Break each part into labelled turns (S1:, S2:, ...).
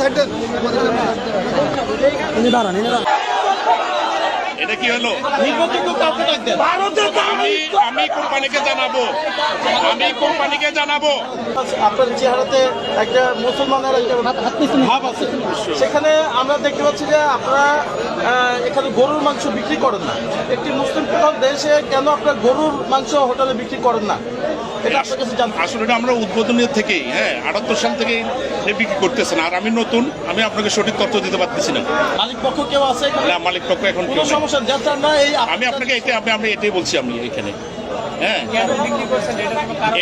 S1: এটা কি হলো
S2: নির্ভরযোগ্য কাউকে কি দেন।
S1: আমি আমি কোম্পানিকে জানাব। আমি কোম্পানিকে জানাব।
S2: আপনার চেহারাতে একটা মুসলমানের একটা ভাব আছে। সেখানে আমরা দেখতে পাচ্ছি যে আপনারা এখানে গরুর মাংস বিক্রি করেন না। একটি মুসলিম প্রধান দেশে কেন আপনার গরুর মাংস হোটেলে বিক্রি করেন না? এটা আপনার কাছে জানতে
S1: আসলে এটা আমরা উদ্বোধনের থেকেই হ্যাঁ আটাত্তর সাল থেকেই এটা বিক্রি করতেছেন। আর আমি নতুন আমি আপনাকে সঠিক তথ্য দিতে পারতেছি না।
S2: মালিক পক্ষ কেউ আছে
S1: না মালিক পক্ষ এখন
S2: কোনো
S1: কেউ নেই।
S2: সমস্যা যাত্রা না এই
S1: আমি আপনাকে এটা আমি আমি এটাই বলছি আমি এখানে। হ্যাঁ?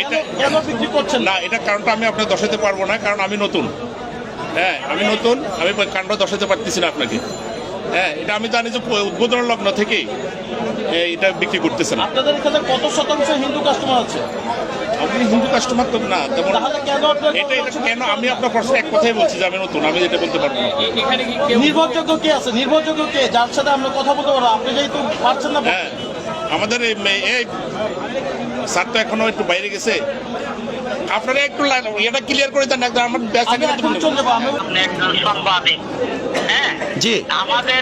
S1: এটা
S2: কেন বিক্রি করছেন? না
S1: না এটা কারণটা আমি আপনাকে দর্শাতে পারব না কারণ আমি নতুন। হ্যাঁ আমি নতুন আমি কারণটা দর্শাতে পারতেছি না আপনাকে। হ্যাঁ এটা আমি জানি যে উদ্বোধন লগ্ন থেকেই। এ, এটা বিক্রি করতেছে না।
S2: আপনাদের এখানে কত শতাংশ হিন্দু কাস্টমার আছে?
S1: আপনি হিন্দু কাস্টমার তো না তেমন
S2: তাহলে কেন আপনার
S1: এটা এটা কেন আমি আপনার প্রশ্নে এক কথাই বলছি যে আমি নতুন আমি যেটা বলতে পারব না।
S2: নির্ভরযোগ্য কে আছে? নির্ভরযোগ্য কে? যার সাথে আমরা কথা বলতে পারব আপনি যেহেতু পারছেন না।
S1: হ্যাঁ। আমাদের এই স্যার তো এখনও একটু বাইরে গেছে। আপনারা একটু এটা ক্লিয়ার করে দেন একদম আমার
S2: যাব
S3: একজন সাংবাদিক হ্যাঁ?
S2: জি।
S3: আমাদের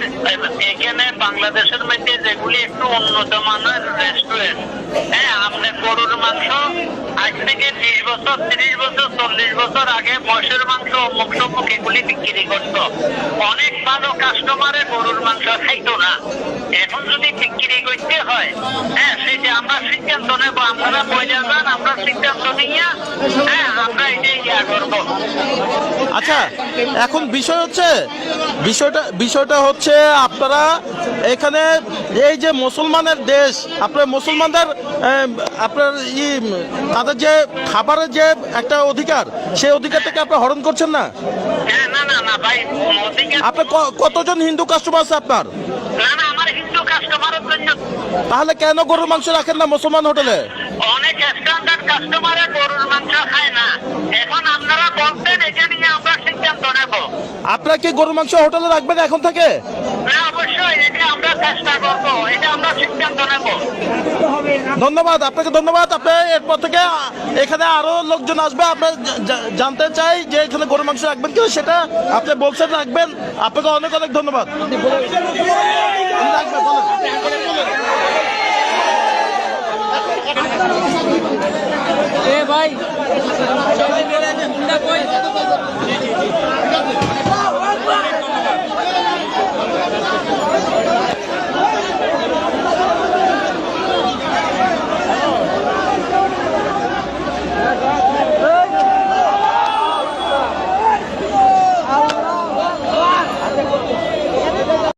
S3: এখানে বাংলাদেশের মধ্যে যেগুলি একটু উন্নত মানের রেস্টুরেন্ট হ্যাঁ আমাদের গরুর মাংস আজ থেকে ত্রিশ বছর তিরিশ বছর চল্লিশ বছর আগে মহিষের মাংস অমুক সমুক এগুলি বিক্রি করত। অনেক ভালো কাস্টমারে গরুর মাংস খাইতো না। এখন যদি বিক্রি করতে হয় হ্যাঁ আমরা সিদ্ধান্ত নেব আপনারা যান আমরা সিদ্ধান্ত নিয়ে হ্যাঁ আমরা এটাই ইয়া করব।
S2: আচ্ছা এখন বিষয় হচ্ছে বিষয়টা বিষয়টা হচ্ছে আপনারা এখানে এই যে মুসলমানের দেশ আপনার মুসলমানদের আপনার ই তাদের যে খাবারের যে একটা অধিকার সেই অধিকারটাকে আপনার হরণ করছেন না?
S3: হ্যাঁ,
S2: আপনার কতজন হিন্দু কাস্টমার আছে আপনার?
S3: না না আমার হিন্দু কাস্টমারের জন্য
S2: তাহলে কেন গরুর মাংস রাখেন না মুসলমান হোটেলে?
S3: অনেক স্ট্যান্ডার্ড কাস্টমারে গরুর মাংস খায় না। এখন আপনারা বলতেন এটা নিয়ে আমরা সিদ্ধান্ত নেব।
S2: আপনারা কি গরুর মাংস হোটেলে রাখবেন এখন থেকে?
S3: না অবশ্যই এটা আমরা চেষ্টা করব এটা আমরা সিদ্ধান্ত নেব।
S2: ধন্যবাদ আপনাকে ধন্যবাদ। আপনি এরপর থেকে এখানে আরও লোকজন আসবে আপনার জানতে চাই যে এখানে গরু মাংস রাখবেন কি সেটা আপনি বলছেন রাখবেন। আপনাকে অনেক অনেক ধন্যবাদ। রাখবেন,
S4: ভাই।